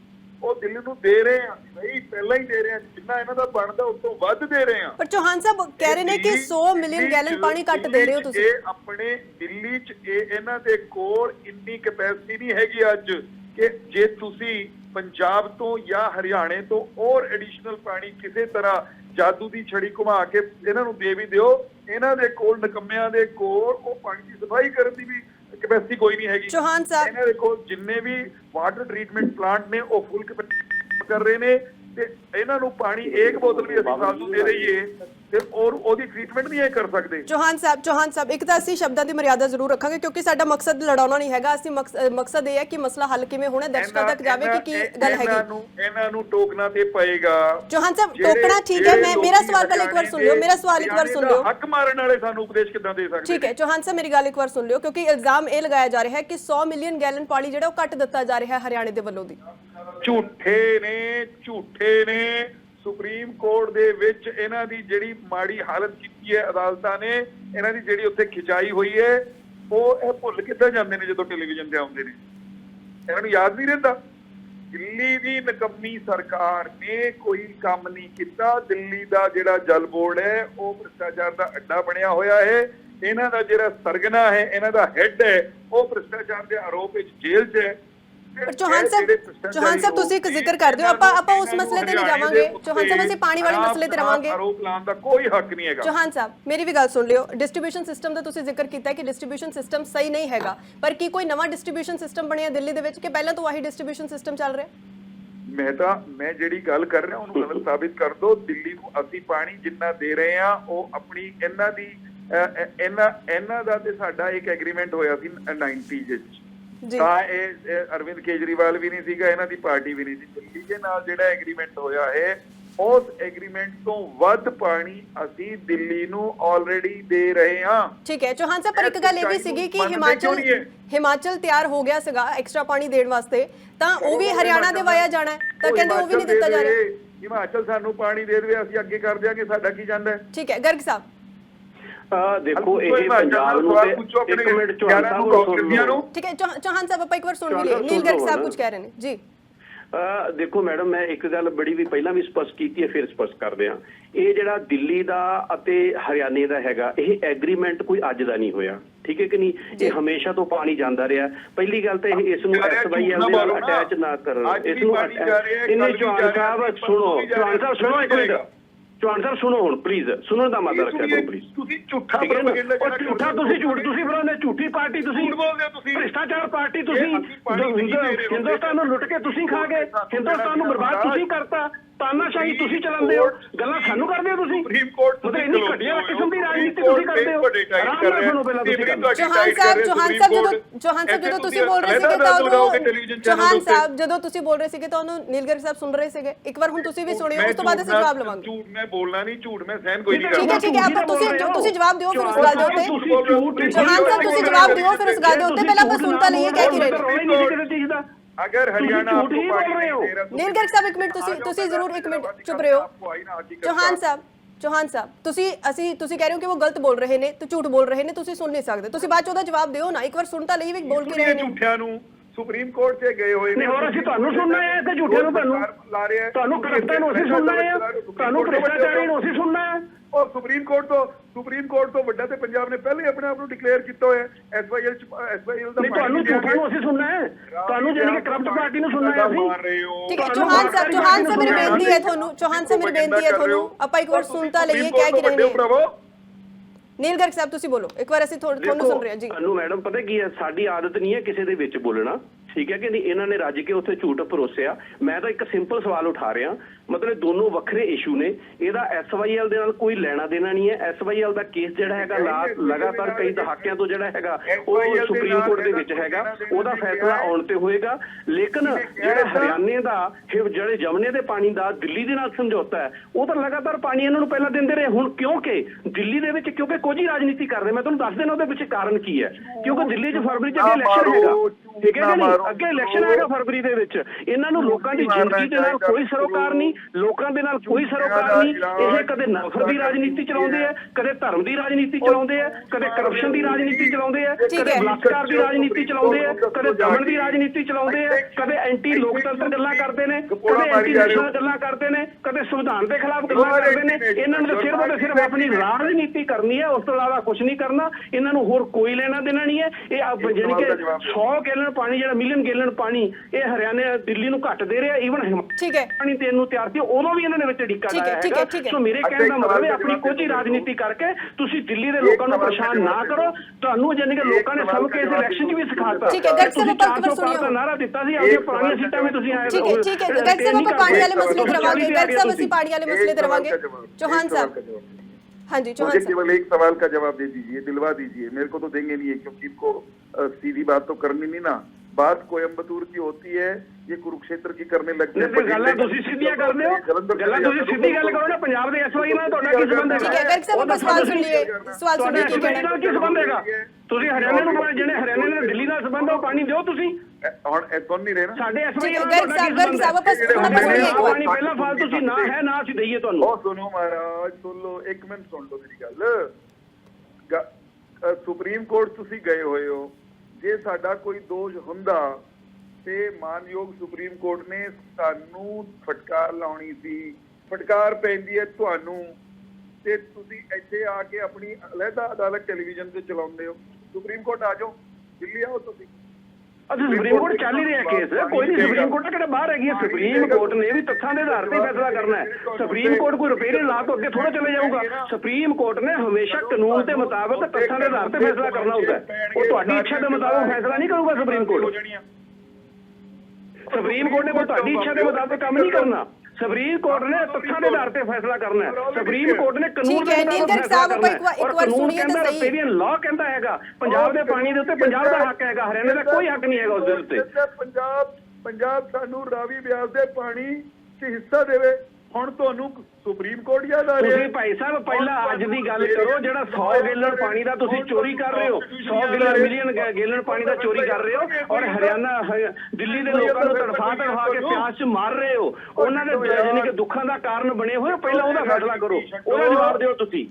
ਉਹ ਦਿੱਲੀ ਨੂੰ ਦੇ ਰਹੇ ਆ ਨਹੀਂ ਪਹਿਲਾਂ ਹੀ ਦੇ ਰਹੇ ਆ ਜਿੰਨਾ ਇਹਨਾਂ ਦਾ ਬਣਦਾ ਉਸ ਤੋਂ ਵੱਧ ਦੇ ਰਹੇ ਆ ਪਰ ਚੌਹਾਨ ਸਾਹਿਬ ਕਹਿ ਰਹੇ ਨੇ ਕਿ ਦਿੱਲੀ- 100 ਮਿਲੀਅਨ ਗੈਲਨ ਪਾਣੀ ਘੱਟ ਦੇ ਰਹੇ ਹੋ ਤੁਸੀਂ। ਇਹ ਆਪਣੇ ਦਿੱਲੀ 'ਚ ਇਹ ਇਹਨਾਂ ਦੇ ਕੋਲ ਇੰਨੀ ਕੈਪੈਸਿਟੀ ਨਹੀਂ ਹੈਗੀ ਅੱਜ ਕਿ ਜੇ ਤੁਸੀਂ ਪੰਜਾਬ ਤੋਂ ਜਾਂ ਹਰਿਆਣੇ ਤੋਂ ਹੋਰ ਐਡੀਸ਼ਨਲ ਪਾਣੀ ਕਿਸੇ ਤਰ੍ਹਾਂ ਜਾਦੂ ਦੀ ਛੜੀ ਘੁਮਾ ਕੇ ਇਹਨਾਂ ਨੂੰ ਦੇ ਵੀ ਦਿਓ ਇਹਨਾਂ ਦੇ ਕੋਲ ਨਿਕੰਮਿਆਂ ਦੇ ਕੋਲ ਉਹ ਪਾਣੀ ਦੀ ਸਫ਼ਾਈ ਕਰਨ ਦੀ ਵੀ ਕੈਪੈਸਿਟੀ ਕੋਈ ਨਹੀਂ ਹੈਗੀ। ਚੌਹਾਨ ਸਾਹਿਬ- ਇਹਨਾਂ ਦੇ ਕੋਲ ਜਿੰਨੇ ਵੀ ਵਾਟਰ ਟ੍ਰੀਟਮੈਂਟ ਪਲਾਂਟ ਨੇ ਉਹ ਫੁੱਲ ਕਰ ਰਹੇ ਨੇ। ਤੇ ਇਹਨਾਂ ਨੂੰ ਪਾਣੀ ਇੱਕ ਬੋਤਲ ਵੀ ਅਸੀਂ ਫਾਲਤੂ ਦੇ ਦਈਏ ਤੇ ਔਰ ਉਹਦੀ ਟ੍ਰੀਟਮੈਂਟ ਨਹੀਂ ਇਹ ਕਰ ਸਕਦੇ। ਚੌਹਾਨ ਸਾਹਿਬ ਚੌਹਾਨ ਸਾਹਿਬ ਇੱਕ ਤਾਂ ਅਸੀਂ ਸ਼ਬਦਾਂ ਦੀ ਮਰਿਆਦਾ ਜ਼ਰੂਰ ਰੱਖਾਂਗੇ ਕਿਉਂਕਿ ਸਾਡਾ ਮਕਸਦ ਲੜਾਉਣਾ ਨਹੀਂ ਹੈਗਾ। ਅਸੀਂ ਮਕਸਦ ਇਹ ਹੈ ਕਿ ਮਸਲਾ ਹੱਲ ਕਿਵੇਂ ਹੋਣਾ ਦਰਸ਼ਕਾਂ ਤੱਕ ਜਾਵੇ ਕਿ ਕੀ ਇਹਨਾਂ- ਗੱਲ ਇਹਨਾਂ ਹੈਗੀ ਨੂੰ ਇਹਨਾਂ ਨੂੰ ਟੋਕਣਾ ਤੇ ਪਏਗਾ। ਚੌਹਾਨ ਸਾਹਿਬ ਟੋਕਣਾ ਠੀਕ ਹੈ ਮੈਂ ਮੇਰਾ ਸਵਾਲ ਪਹਿਲਾਂ ਇੱਕ ਵਾਰ ਸੁਣ ਲਿਓ ਮੇਰਾ ਸਵਾਲ ਇੱਕ ਵਾਰ ਸੁਣ ਲਿਓ। ਹੱਕ ਮਾਰਨ ਵਾਲੇ ਸਾਨੂੰ ਉਪਦੇਸ਼ ਕਿੱਦਾਂ ਦੇ ਸਕਦੇ? ਠੀਕ ਹੈ ਚੌਹਾਨ ਸਾਹਿਬ ਮੇਰੀ ਗੱਲ ਇੱਕ ਵਾਰ ਸੁਣ ਲਿਓ ਕਿਉਂਕਿ ਇਲਜ਼ਾਮ ਇਹ ਲਗਾਇਆ ਜਾ ਰਿਹਾ ਹੈ ਕਿ 100 ਮਿਲੀਅਨ ਗੈਲਨ ਪਾਣੀ ਜਿਹੜਾ ਉਹ ਘੱਟ ਦਿੱਤਾ ਜਾ ਰਿਹਾ ਹੈ ਹਰਿਆਣੇ ਦੇ ਵੱਲੋਂ ਦੀ। ਝੂਠੇ ਨੇ ਝੂਠੇ ਨੇ। ਸੁਪਰੀਮ ਕੋਰਟ ਦੇ ਵਿੱਚ ਇਹਨਾਂ ਦੀ ਜਿਹੜੀ ਮਾੜੀ ਹਾਲਤ ਕੀਤੀ ਹੈ ਅਦਾਲਤਾਂ ਨੇ, ਇਹਨਾਂ ਦੀ ਜਿਹੜੀ ਉੱਥੇ ਖਿਚਾਈ ਹੋਈ ਹੈ, ਉਹ ਇਹ ਭੁੱਲ ਕਿੱਦਾਂ ਜਾਂਦੇ ਨੇ ਜਦੋਂ ਟੈਲੀਵਿਜ਼ਨ ਤੇ ਆਉਂਦੇ ਨੇ? ਇਹਨਾਂ ਨੂੰ ਯਾਦ ਨਹੀਂ ਰਹਿੰਦਾ? ਦਿੱਲੀ ਦੀ ਨਕੰਮੀ ਸਰਕਾਰ ਨੇ ਕੋਈ ਕੰਮ ਨਹੀਂ ਕੀਤਾ। ਦਿੱਲੀ ਦਾ ਜਿਹੜਾ ਜਲ ਬੋਰਡ ਹੈ, ਉਹ ਭ੍ਰਿਸ਼ਟਾਚਾਰ ਦਾ ਅੱਡਾ ਬਣਿਆ ਹੋਇਆ ਹੈ। ਇਹਨਾਂ ਦਾ ਜਿਹੜਾ ਸਰਗਨਾ ਹੈ, ਇਹਨਾਂ ਦਾ ਹੈੱਡ ਹੈ, ਉਹ ਭ੍ਰਿਸ਼ਟਾਚਾਰ ਦੇ ਆਰੋਪ ਵਿੱਚ ਜੇਲ੍ਹ 'ਚ ਹੈ। ਪਰ ਚੌਹਾਨ ਸਾਹਿਬ ਚੌਹਾਨ ਸਾਹਿਬ ਤੁਸੀਂ ਇੱਕ ਜ਼ਿਕਰ ਕਰਦੇ ਹੋ ਆਪਾਂ ਆਪਾਂ ਉਸ ਮਸਲੇ ਤੇ ਨਹੀਂ ਜਾਵਾਂਗੇ। ਚੌਹਾਨ ਸਾਹਿਬ ਅਸੀਂ ਪਾਣੀ ਵਾਲੇ ਮਸਲੇ ਤੇ ਰਵਾਂਗੇ। ਆਰੋਪ ਲਾਉਣ ਦਾ ਕੋਈ ਹੱਕ ਨਹੀਂ ਹੈਗਾ। ਚੌਹਾਨ ਸਾਹਿਬ ਮੇਰੀ ਵੀ ਗੱਲ ਸੁਣ ਲਿਓ ਡਿਸਟ੍ਰੀਬਿਊਸ਼ਨ ਸਿਸਟਮ ਦਾ ਤੁਸੀਂ ਜ਼ਿਕਰ ਕੀਤਾ ਕਿ ਡਿਸਟ੍ਰੀਬਿਊਸ਼ਨ ਸਿਸਟਮ ਸਹੀ ਨਹੀਂ ਹੈਗਾ। ਪਰ ਕੀ ਕੋਈ ਨਵਾਂ ਡਿਸਟ੍ਰੀਬਿਊਸ਼ਨ ਸਿਸਟਮ ਬਣਿਆ ਦਿੱਲੀ ਦੇ ਵਿੱਚ ਕਿ ਪਹਿਲਾਂ ਤੋਂ ਆਹੀ ਡਿਸਟ੍ਰੀਬਿਊਸ਼ਨ ਸਿਸਟਮ ਚੱਲ ਰਿਹਾ? ਮੈਂ ਤਾਂ ਮੈਂ ਜਿਹੜੀ ਗੱਲ ਕਰ ਰਿਹਾ ਉਹਨੂੰ ਗਲਤ ਸਾਬਿਤ ਕਰ ਦੋ। ਦਿੱਲੀ ਨੂੰ ਅਸੀਂ ਪਾਣੀ ਜਿੰਨਾ ਦੇ ਰਹੇ ਆ ਉਹ ਆਪਣੀ ਇਹਨਾਂ ਦੀ ਇਹਨਾਂ ਇਹਨਾਂ ਦਾ ਤੇ ਸਾਡਾ ਇੱਕ ਐਗਰੀਮੈਂਟ ਹੋਇਆ ਸੀ 90 ਵਿੱਚ। ਤਾਂ ਇਹ ਇਹ ਅਰਵਿੰਦ ਕੇਜਰੀਵਾਲ ਵੀ ਨਹੀਂ ਸੀਗਾ ਇਹਨਾਂ ਦੀ ਪਾਰਟੀ ਵੀ ਨਹੀਂ ਸੀ। ਦਿੱਲੀ ਦੇ ਨਾਲ ਜਿਹੜਾ ਐਗਰੀਮੈਂਟ ਹੋਇਆ ਹੈ ਉਸ ਐਗਰੀਮੈਂਟ ਤੋਂ ਵੱਧ ਪਾਣੀ ਅਸੀਂ ਦਿੱਲੀ ਨੂੰ ਆਲਰੇਡੀ ਦੇ ਰਹੇ ਹਾਂ। ਠੀਕ ਹੈ ਚੌਹਾਨ ਸਾਹਿਬ ਪਰ ਇੱਕ ਗੱਲ ਇਹ ਵੀ ਸੀਗੀ ਕਿ ਹਿਮਾਚਲ? ਹਿਮਾਚਲ ਤਿਆਰ ਹੋ ਗਿਆ ਸੀਗਾ ਐਕਸਟਰਾ ਪਾਣੀ ਦੇਣ ਵਾਸਤੇ ਤਾਂ ਉਹ ਵੀ ਹਰਿਆਣਾ ਦੇ ਵਾਇਆ ਜਾਣਾ ਹੈ ਤਾਂ ਕਹਿੰਦੇ ਉਹ ਵੀ ਨਹੀਂ ਦਿੱਤਾ ਜਾ ਰਿਹਾ। ਹਿਮਾਚਲ ਸਾਨੂੰ ਪਾਣੀ ਦੇ ਦੇਵੇ ਅਸੀਂ ਅੱਗੇ ਕਰ ਦਿਆਂਗੇ ਸਾਡਾ ਕੀ ਜਾਂਦਾ ਹੈ? ਠੀਕ ਹੈ ਗਰਗ ਸਾਹਿਬ। ਦੇਖੋ ਕੋਈ ਇਹ ਹਿਮਾਚਲ ਪੰਜਾਬ ਨਾਲ ਨੂੰ ਸਵਾਲ ਤੇ ਪੁੱਛੋ ਆਪਣੇ ਇੱਕ ਮਿੰਟ ਚੌਹਾਨ ਗਿਆਰਾਂ ਨੂੰ ਸਾਹਿਬ ਨੂੰ ਕਾਂਗਰਸੀਆਂ ਨੂੰ। ਠੀਕ ਹੈ ਚੌਹ- ਚੌਹਾਨ ਸਾਹਿਬ ਆਪਾਂ ਇੱਕ ਵਾਰ ਸੁਣ ਵੀ ਚੌਹਾਨ ਲਈਏ। ਸਾਹਿਬ ਨੀਲ ਸੁਣ ਗਰਗ ਲਓ ਸਾਹਿਬ ਨਾ। ਕੁਝ ਕਹਿ ਰਹੇ ਨੇ। ਜੀ। ਅਹ ਦੇਖੋ ਮੈਡਮ ਮੈਂ ਇੱਕ ਗੱਲ ਬੜੀ ਵੀ ਪਹਿਲਾਂ ਵੀ ਸਪਸ਼ਟ ਕੀਤੀ ਹੈ ਫਿਰ ਸਪਸ਼ਟ ਕਰਦੇ ਹਾਂ ਇਹ ਜਿਹੜਾ ਦਿੱਲੀ ਦਾ ਅਤੇ ਹਰਿਆਣੇ ਦਾ ਹੈਗਾ ਇਹ ਐਗਰੀਮੈਂਟ ਕੋਈ ਅੱਜ ਦਾ ਨਹੀਂ ਹੋਇਆ। ਠੀਕ ਹੈ ਕਿ ਨਹੀਂ? ਇਹ ਹਮੇਸ਼ਾ ਤੋਂ ਪਾਣੀ ਜਾਂਦਾ ਰਿਹਾ। ਪਹਿਲੀ ਗੱਲ ਤਾਂ ਇਹ ਇਸ ਨੂੰ ਐਸਵਾਈਐਲ ਦੇ ਨਾਲ। ਅਟੈਚ ਨਾ ਕਰਨ। ਇਸ ਨੂੰ ਇਹਨੇ ਚੌਹਾਨ ਸਾਹਿਬ ਸੁਣੋ। ਚੌਹਾਨ ਸਾਹਿਬ ਸੁਣੋ ਇੱਕ ਮਿੰਟ। ਚੌਹਾਨ ਸਾਹਿਬ ਸੁਣੋ ਹੁਣ ਪਲੀਜ਼ ਸੁਣਨ ਦਾ ਮਦਦ ਰੱਖਿਆ ਕਰੋ ਪਲੀਜ਼ ਤੁਸੀਂ ਝੂਠਾ? ਪ੍ਰੋਪਗੈਂਡਾ ਉਹ ਝੂਠਾ ਤੁਸੀਂ ਝੂਠ ਤੁਸੀਂ ਬਣਾਉਂਦੇ ਝੂਠੀ ਪਾਰਟੀ ਤੁਸੀਂ ਝੂਠ ਬੋਲਦੇ ਹੋ ਤੁਸੀਂ। ਭ੍ਰਿਸ਼ਟਾਚਾਰ ਪਾਰਟੀ ਤੁਸੀਂ। ਹਿੰਦੁਸਤਾਨ ਨੂੰ ਲੁੱਟ ਕੇ ਤੁਸੀਂ ਖਾ ਗਏ ਹਿੰਦੁਸਤਾਨ ਨੂੰ ਬਰਬਾਦ ਤੁਸੀਂ ਕਰਤਾ ਤਾਨਾਸ਼ਾਹੀ ਤੁਸੀਂ ਚਲਾਉਂਦੇ ਹੋ ਗੱਲਾਂ ਸਾਨੂੰ ਕਰਦੇ ਹੋ ਤੁਸੀਂ? ਸੁਪਰੀਮ ਕੋਰਟ ਮਤਲਬ ਇੰਨੀ ਘਟੀਆ ਕਿਸਮ ਦੀ ਰਾਜਨੀਤੀ ਤੁਸੀਂ ਕਰਦੇ ਹੋ। ਆਰਾਮ ਕਰ ਨਾਲ ਰਿਹਾ ਸੁਣੋ ਪਹਿਲਾਂ ਤੁਸੀਂ। ਚੌਹਾਨ ਸਾਹਿਬ ਚੌਹਾਨ ਸਾਹਿਬ ਜਦੋਂ ਚੌਹਾਨ ਸਾਹਿਬ ਜਦੋਂ ਤੁਸੀਂ ਬੋਲ ਰਹੇ ਸੀਗੇ ਤਾਂ ਉਦੋਂ ਚੌਹਾਨ ਸਾਹਿਬ ਜਦੋਂ ਤੁਸੀਂ ਬੋਲ ਰਹੇ ਸੀਗੇ ਤਾਂ ਉਹਨੂੰ ਨੀਲ ਗਰਗ ਸਾਹਿਬ ਸੁਣ ਰਹੇ ਸੀਗੇ। ਇੱਕ ਵਾਰ ਹੁਣ ਤੁਸੀਂ ਵੀ ਸੁਣਿਓ ਉਸ ਤੋਂ ਬਾਅਦ ਅਸੀਂ ਜਵਾਬ ਲਵਾਂਗੇ। ਝੂਠ ਮੈਂ ਬੋਲਣਾ ਨਹੀਂ ਝੂਠ ਮੈਂ ਸਹਿਨ ਕੋਈ ਨਹੀਂ ਠੀਕ ਹੈ ਕਰਦਾ। ਠੀਕ ਹੈ ਆਪਾਂ ਤੁਸੀਂ ਜੋ ਤੁਸੀਂ ਜਵਾਬ ਦਿਓ ਫਿਰ ਉਸ ਗੱਲ ਦੇ ਉੱਤੇ। ਚੌਹਾਨ ਸਾਹਿਬ ਤੁਸੀਂ ਜਵਾਬ ਦਿਓ ਫਿਰ ਉਸ ਗੱਲ ਦੇ ਉੱਤੇ। ਪਹਿਲਾਂ ਆਪਾਂ ਸੁਣ ਤਾਂ ਲਈਏ ਕਹਿ ਕੀ ਰਹੇ। ਨੇ ਨਹੀਂ ਅਗਰ ਹਰਿਆਣਾ ਝੂਠ ਹੀ ਬੋਲ ਰਹੇ ਹੋ। ਨੀਲ ਗਰਗ ਸਾਹਿਬ ਇੱਕ ਮਿੰਟ ਤੁਸੀਂ ਤੁਸੀਂ ਜ਼ਰੂਰ ਇੱਕ ਮਿੰਟ ਚੁੱਪ ਰਹੋ। ਚੌਹਾਨ ਸਾਹਿਬ ਚੌਹਾਨ ਸਾਹਿਬ ਤੁਸੀਂ ਅਸੀਂ ਤੁਸੀਂ ਕਹਿ ਰਹੇ ਹੋ ਕਿ ਉਹ ਗਲਤ ਬੋਲ ਰਹੇ ਨੇ ਤੇ ਝੂਠ ਬੋਲ ਰਹੇ ਨੇ ਤੁਸੀਂ ਸੁਣ ਨਹੀਂ ਸਕਦੇ। ਤੁਸੀਂ ਬਾਅਦ ਚ ਉਹਦਾ ਜਵਾਬ ਦਿਓ ਨਾ ਇੱਕ ਵਾਰ ਸੁਣ ਤਾਂ ਲਈਏ ਵੀ ਬੋਲ ਕੇ ਰਹੇ ਨੇ। ਝੂਠਿਆਂ ਨੂੰ ਸੁਪਰੀਮ ਕੋਰਟ 'ਚ ਗਏ ਹੋਏ ਨਹੀਂ, ਹੋਰ ਅਸੀਂ ਤੁਹਾਨੂੰ ਸੁਣਨਾ ਹੈ ਤੇ ਝੂਠਿਆਂ ਨੂੰ ਤੁਹਾਨੂੰ? ਤੁਹਾਨੂੰ ਕਰਪਟਾਂ ਨੂੰ ਅਸੀਂ ਸੁਣਨਾ ਹੈ। ਤੁਹਾਨੂੰ ਭ੍ਰਿਸ਼ਟਾਚਾਰੀ ਨੂੰ ਅਸੀਂ ਸੁਣਨਾ ਹੈ। ਉਹ ਸੁਪਰੀਮ ਕੋਰਟ ਤੋਂ ਸੁਪਰੀਮ ਕੋਰਟ ਤੋਂ ਵੱਡਾ ਤੇ ਪੰਜਾਬ ਨੇ ਪਹਿਲੇ ਆਪਣੇ ਆਪ ਨੂੰ ਡਿਕਲੇਅਰ ਕੀਤਾ ਹੋਇਆ ਐਸਵਾਈਐਲ ਚ ਐਸਵਾਈਐਲ ਦਾ ਨਹੀਂ ਤੁਹਾਨੂੰ ਝੂਠਾਂ ਨੂੰ ਅਸੀਂ ਸੁਣਨਾ ਹੈ? ਤੁਹਾਨੂੰ ਜਿਹੜੀ ਕਿ ਕਰਪਟ ਪਾਰਟੀ ਨੂੰ ਸੁਣਨਾ ਹੈ ਅਸੀਂ? ਠੀਕ ਹੈ ਤੁਹਾਨੂੰ ਚੌਹਾਨ ਸਾਹਿਬ ਚੌਹਾਨ ਸਾਹਿਬ ਮੇਰੀ ਬੇਨਤੀ ਹੈ ਤੁਹਾਨੂੰ ਚੌਹਾਨ ਸਾਹਿਬ ਮੇਰੀ ਬੇਨਤੀ ਹੈ ਤੁਹਾਨੂੰ। ਆਪਾਂ ਇੱਕ ਵਾਰ ਸੁਣ ਤਾਂ ਲਈਏ ਕਹਿ ਕੀ ਰਹੇ ਨੇ ਨੀਲ ਗਰਗ ਸਾਹਿਬ ਤੁਸੀਂ ਬੋਲੋ। ਇੱਕ ਵਾਰ ਅਸੀਂ ਤੁਹਾਨੂੰ ਸੁਣ ਰਹੇ ਹਾਂ। ਜੀ ਸਾਨੂੰ ਮੈਡਮ ਪਤਾ ਕੀ ਹੈ? ਸਾਡੀ ਆਦਤ ਨਹੀਂ ਹੈ ਕਿਸੇ ਦੇ ਵਿੱਚ ਬੋਲਣਾ। ਠੀਕ ਹੈ ਕਿ ਨਹੀਂ ਇਹਨਾਂ ਨੇ ਰੱਜ ਕੇ ਉੱਥੇ ਝੂਠ ਪਰੋਸਿਆ। ਮੈਂ ਤਾਂ ਇੱਕ ਸਿੰਪਲ ਸਵਾਲ ਉਠਾ ਰਿਹਾ। ਮਤਲਬ ਦੋਨੋਂ ਵੱਖਰੇ ਇਸ਼ੂ ਨੇ। ਇਹਦਾ ਐਸਵਾਈਐਲ ਦੇ ਨਾਲ ਕੋਈ ਲੈਣਾ ਦੇਣਾ ਨਹੀਂ ਹੈ। ਐਸਵਾਈਐਲ ਦਾ ਕੇਸ ਜਿਹੜਾ ਹੈਗਾ ਲਗਾਤਾਰ ਕਈ ਦਹਾਕਿਆਂ ਤੋਂ ਜਿਹੜਾ ਹੈਗਾ ਉਹ ਸੁਪਰੀਮ ਕੋਰਟ ਦੇ ਵਿੱਚ ਹੈਗਾ। ਉਹਦਾ ਫੈਸਲਾ ਆਉਣ ਤੇ ਹੋਏਗਾ। ਲੇਕਿਨ ਜਿਹੜਾ ਹਰਿਆਣੇ ਦਾ ਜਿਹੜੇ ਜਮਨੇ ਦੇ ਪਾਣੀ ਦਾ ਦਿੱਲੀ ਦੇ ਨਾਲ ਸਮਝੌਤਾ ਹੈ ਉਹ ਤਾਂ ਲਗਾਤਾਰ ਪਾਣੀ ਇਹਨਾਂ ਨੂੰ ਪਹਿਲਾਂ ਦਿੰਦੇ ਰਹੇ। ਹੁਣ ਕਿਉਂਕਿ ਦਿੱਲੀ ਦੇ ਵਿੱਚ ਕਿਉਂਕਿ ਕੁਝ ਹੀ ਰਾਜਨੀਤੀ ਕਰ ਰਹੇ ਮੈਂ ਤੁਹਾਨੂੰ ਦੱਸ ਦੇਣਾ ਉਹਦੇ ਵਿੱਚ ਕਾਰਨ ਕੀ ਹੈ। ਕਿਉਂਕਿ ਦਿੱਲੀ 'ਚ ਫਰਵਰੀ 'ਚ ਅੱਗੇ ਇਲੈਕਸ਼ਨ ਹੈਗਾ। ਠੀਕ ਹੈ ਨਹੀਂ? ਅੱਗੇ ਇਲੈਕਸ਼ਨ ਆਏਗਾ ਫਰਵਰੀ ਦੇ ਵਿੱਚ। ਇਹਨਾਂ ਨੂੰ ਲੋਕਾਂ ਦੀ ਜ਼ਿੰਦਗੀ ਦੇ ਨਾਲ ਕੋਈ ਸਰੋਕਾਰ ਨਹੀਂ ਲੋਕਾਂ ਦੇ ਨਾਲ ਕੋਈ ਸਰੋਕਾਰ ਨਹੀਂ। ਇਹ ਕਦੇ ਨਫ਼ਰਤ ਦੀ ਰਾਜਨੀਤੀ ਚਲਾਉਂਦੇ ਆ ਕਦੇ ਧਰਮ ਦੀ ਰਾਜਨੀਤੀ ਚਲਾਉਂਦੇ ਆ ਕਦੇ ਕਰਪਸ਼ਨ ਦੀ ਰਾਜਨੀਤੀ ਚਲਾਉਂਦੇ ਆ ਕਦੇ। ਬਲਾਤਕਾਰ ਦੀ ਰਾਜਨੀਤੀ ਚਲਾਉਂਦੇ ਆ ਕਦੇ ਦਮਨ ਦੀ ਰਾਜਨੀਤੀ ਚਲਾਉਂਦੇ ਆ ਕਦੇ ਐਂਟੀ ਲੋਕਤੰਤਰ ਗੱਲਾਂ ਕਰਦੇ ਨੇ ਕਦੇ ਐਂਟੀ ਨੈਸ਼ਨਲ ਗੱਲਾਂ ਕਰਦੇ ਨੇ ਕਦੇ ਸੰਵਿਧਾਨ ਦੇ ਖਿਲਾਫ ਗੱਲਾਂ ਕਰਦੇ ਨੇ। ਇਹਨਾਂ ਨੂੰ ਤਾਂ ਸਿਰਫ ਤੇ ਸਿਰਫ ਆਪਣੀ ਰਾਜਨੀਤੀ ਕਰਨੀ ਹੈ ਉਸ ਤੋਂ ਇਲਾਵਾ ਕੁਝ ਨਹੀਂ ਕਰਨਾ। ਇਹਨਾਂ ਨੂੰ ਹੋਰ ਕੋਈ ਲੈਣਾ ਦੇਣਾ ਨਹੀਂ ਹੈ। ਇਹ ਆਪ ਜਾਨੀ ਕਿ 100 ਗੈਲਨ ਪਾਣੀ ਜਿਹੜਾ ਮਿਲੀਅਨ ਗੈਲਨ ਪਾਣੀ ਇਹ ਹਰਿਆਣੇ ਦਿੱਲੀ ਨੂੰ ਘੱਟ ਦੇ ਰਿਹਾ ਈਵਨ ਠੀਕ ਹੈ ਪਾਣੀ ਦੇਣ ਨੂੰ ਤਿਆਰ ਸੀ ਉਦੋਂ ਵੀ ਇਹਨਾਂ ਨੇ ਵਿੱਚ ਡਿੱਕਾ ਠੀਕ ਹੈ, ਲਾਇਆ ਠੀਕ ਹੈ, ਹੈਗਾ ਠੀਕ ਹੈ। ਸੋ ਮੇਰੇ ਕਹਿਣ ਦਾ ਮਤਲਬ ਹੈ ਆਪਣੀ ਕੋਈ ਰਾਜਨੀਤੀ ਕਰਕੇ ਤੁਸੀਂ ਦਿੱਲੀ ਦੇ ਲੋਕਾਂ ਨੂੰ ਪਰੇਸ਼ਾਨ ਨਾ ਕਰੋ ਤੁਹਾਨੂੰ ਜਾਨੀ ਕਿ ਲੋਕਾਂ ਨੇ ਸਭ ਕੇ ਇਸ ਇਲੈਕਸ਼ਨ 'ਚ ਵੀ ਸਿਖਾਤਾ ਠੀਕ ਹੈ, ਗਰਗ ਸਾਹਿਬ, ਆਪਾਂ ਇੱਕ ਵਾਰ ਤੁਸੀਂ 400 ਸੁਣੀਓ। ਦਾ ਨਾਰਾ ਦਿੱਤਾ ਸੀ ਆਪਣੀਆਂ ਪੁਰਾਣੀਆਂ ਸੀਟਾਂ ਵਿੱਚ ਤੁਸੀਂ ਆਏ ਠੀਕ ਹੈ ਠੀਕ ਹੈ ਗਰਗ ਸਾਹਿਬ ਆਪਾਂ ਪਾਣੀ ਵਾਲੇ ਮਸਲੇ ਤੇ ਰਵਾਂਗੇ ਗਰਗ ਸਾਹਿਬ ਅਸੀਂ ਪਾਣੀ वाले मसले पे रवांगे चौहान साहब हाँ जी मुझे चौहान साहब केवल एक सवाल का जवाब दे दीजिए दिलवा दीजिए मेरे को तो देंगे नहीं है क्योंकि इनको अ, सीधी बात तो करनी नहीं ना बात कोयम्बतूर की होती है ये कुरुक्षेत्र की करने लगते ਨਹੀਂ ਫਿਰ ਗੱਲਾਂ ਤੁਸੀਂ ਸਿੱਧੀਆਂ ਕਰਦੇ ਹੋ ਗੱਲਾਂ ਤੁਸੀਂ ਸਿੱਧੀ ਗੱਲ ਕਰੋ ਨਾ ਪੰਜਾਬ ਦੇ ਐਸਵਾਈ ਨਾਲ ਤੁਹਾਡਾ ਕੀ ਸੰਬੰਧ ਹੈਗਾ ठीक है गर्ग साहब ਆਪਾਂ ਸਵਾਲ ਸੁਣ ਲਈਏ ਸਵਾਲ ਤੁਹਾਡੇ ਸੁਣੀਏ ਕੀ ਐਸਵਾਈ ਕਹਿਣਾ ਨਾਲ ਕੀ ਸੰਬੰਧ ਹੈਗਾ ਤੁਸੀਂ ਹਰਿਆਣੇ ਨੂੰ ਬਣਾ- ਜਿਹੜੇ ਹਰਿਆਣੇ ਨਾਲ ਦਿੱਲੀ ਨਾਲ ਸੰਬੰਧ ਆ, ਉਹ ਪਾਣੀ ਦਿਓ ਤੁਸੀਂ ਹੁਣ ਇਹ ਸੁਣ ਨਹੀਂ ਰਹੇ ਨਾ ਸਾਡੇ ਐਸਵਾਈ ਠੀਕ ਹੈ, ਨਾਲ ਗਰਗ ਤੁਹਾਡਾ ਸਾਹਿਬ, ਕੀ ਗਰਗ ਸੰਬੰਧ ਸਾਹਿਬ, ਆਪਾਂ ਹੈ? ਥੋੜ੍ਹਾ ਬਸ ਸੁਣੀਏ ਇੱਕ ਵਾਰ। ਪਾਣੀ ਪਹਿਲਾਂ ਫਾਲਤੂ ਸੀ ਨਾ ਹੈ ਨਾ ਅਸੀਂ ਦਈਏ ਤੁਹਾਨੂੰ ਉਹ ਸੁਣੋ ਮਹਾਰਾਜ ਸੁਣ ਲਓ ਇੱਕ ਮਿੰਟ ਸੁਣ ਲਓ ਮੇਰੀ ਗੱਲ ਗ- ਅ, ਸੁਪਰੀਮ ਕੋਰਟ ਤੁਸੀਂ ਗਏ ਹੋਏ ਹੋ ਜੇ ਸਾਡਾ ਕੋਈ ਦੋਸ਼ ਹੁੰਦਾ ਤੇ ਮਾਨਯੋਗ ਸੁਪਰੀਮ ਕੋਰਟ ਨੇ ਸਾਨੂੰ ਫਟਕਾਰ ਲਾਉਣੀ ਸੀ। ਫਟਕਾਰ ਪੈਂਦੀ ਹੈ ਤੁਹਾਨੂੰ ਤੇ ਤੁਸੀਂ ਇੱਥੇ ਆ ਕੇ ਆਪਣੀ ਅਲੱਗਾ ਅਦਾਲਤ ਟੈਲੀਵਿਜ਼ਨ ਤੇ ਚਲਾਉਂਦੇ ਹੋ। ਸੁਪਰੀਮ ਕੋਰਟ ਆ ਜਾਓ। ਦਿੱਲੀ ਆਓ ਤੁਸੀਂ। ਅਸੀਂ ਸੁਪਰੀਮ ਕੋਰਟ ਚੱਲ ਹੀ ਰਿਹਾ ਕੇਸ ਕੋਈ ਨਹੀਂ ਸੁਪਰੀਮ ਕੋਰਟ ਕਿਹੜਾ ਬਾਹਰ ਹੈਗੀ ਹੈ ਸੁਪਰੀਮ ਕੋਰਟ ਨੇ ਵੀ ਤੱਥਾਂ ਦੇ ਆਧਾਰ ਤੇ ਫੈਸਲਾ ਕਰਨਾ ਹੈ। ਸੁਪਰੀਮ ਕੋਰਟ ਕੋਈ ਰੁਪਏ ਲਾ ਤੋਂ ਅੱਗੇ ਥੋੜਾ ਚਲੇ ਜਾਊਗਾ। ਸੁਪਰੀਮ ਕੋਰਟ ਨੇ ਹਮੇਸ਼ਾ ਕਾਨੂੰਨ ਦੇ ਮੁਤਾਬਕ ਤੱਥਾਂ ਦੇ ਆਧਾਰ ਤੇ ਫੈਸਲਾ ਕਰਨਾ ਹੁੰਦਾ ਉਹ ਤੁਹਾਡੀ ਇੱਛਾ ਦੇ ਮੁਤਾਬਕ ਫੈਸਲਾ ਨਹੀਂ ਕਰੂਗਾ ਸੁਪਰੀਮ ਕੋਰਟ ਸੁਪਰੀਮ ਕੋਰਟ ਨੇ ਕੋਈ ਤੁਹਾਡੀ ਇੱਛਾ ਦੇ ਮੁਤਾਬਕ ਕੰਮ ਨਹੀਂ ਕਰਨਾ। ਸੁਪਰੀਮ ਕੋਰਟ ਨੇ ਤੱਥਾਂ ਦੇ ਆਧਾਰ ਤੇ ਫੈਸਲਾ ਕਰਨਾ ਹੈ ਸੁਪਰੀਮ ਕੋਰਟ ਨੇ ਕਾਨੂੰਨ ਦੇ ਨੀਲਕੰਠ ਮੁਤਾਬਕ ਸਾਹਿਬ, ਫੈਸਲਾ ਆਪਾਂ ਇੱਕ ਵਾਰ- ਕਰਨਾ ਹੈ। ਇੱਕ ਵਾਰ ਔਰ ਕਾਨੂੰਨ ਸੁਣੀਏ ਤਾਂ ਕਹਿੰਦਾ ਸਹੀ। ਰੁਪੇਰੀਅਨ ਲਾਅ ਕਹਿੰਦਾ ਹੈਗਾ ਪੰਜਾਬ ਦੇ ਪਾਣੀ ਦੇ ਉੱਤੇ ਪੰਜਾਬ ਦਾ ਹੱਕ ਹੈਗਾ ਹਰਿਆਣੇ ਦਾ ਕੋਈ ਹੱਕ ਨਹੀਂ ਹੈਗਾ ਉਸ ਦੇ ਉੱਤੇ ਪੰਜਾਬ ਪੰਜਾਬ ਸਾਨੂੰ ਰਾਵੀ ਬਿਆਸ ਦੇ ਪਾਣੀ 'ਚ ਹਿੱਸਾ ਦੇਵੇ ਹੁਣ ਤੁਹਾਨੂੰ ਸੁਪਰੀਮ ਕੋਰਟ ਯਾਦ ਆ ਰਿਹਾ ਤੁਸੀਂ ਭਾਈ ਸਾਹਿਬ ਪਹਿਲਾਂ ਅੱਜ ਦੀ ਗੱਲ ਕਰੋ ਜਿਹੜਾ 100 ਗੇਲਣ ਪਾਣੀ ਦਾ ਤੁਸੀਂ ਚੋਰੀ ਕਰ ਰਹੇ ਹੋ 100 ਗੇਲਣ ਮਿਲੀਅਨ ਗੇ- ਗੇਲਣ ਪਾਣੀ ਦਾ ਚੋਰੀ ਕਰ ਰਹੇ ਹੋ ਔਰ ਹਰਿਆਣਾ ਦਿੱਲੀ ਦੇ ਲੋਕਾਂ ਨੂੰ ਤੜਫਾ ਤੜਫਾ ਕੇ ਪਿਆਸ 'ਚ ਮਾਰ ਰਹੇ ਹੋ। ਉਹਨਾਂ ਦੇ ਯਾਨੀ ਕਿ ਦੁੱਖਾਂ ਦਾ ਕਾਰਨ ਬਣੇ ਹੋਏ ਪਹਿਲਾਂ ਉਹਦਾ ਫੈਸਲਾ ਕਰੋ। ਉਹਦਾ ਜਵਾਬ ਦਿਓ ਤੁਸੀਂ।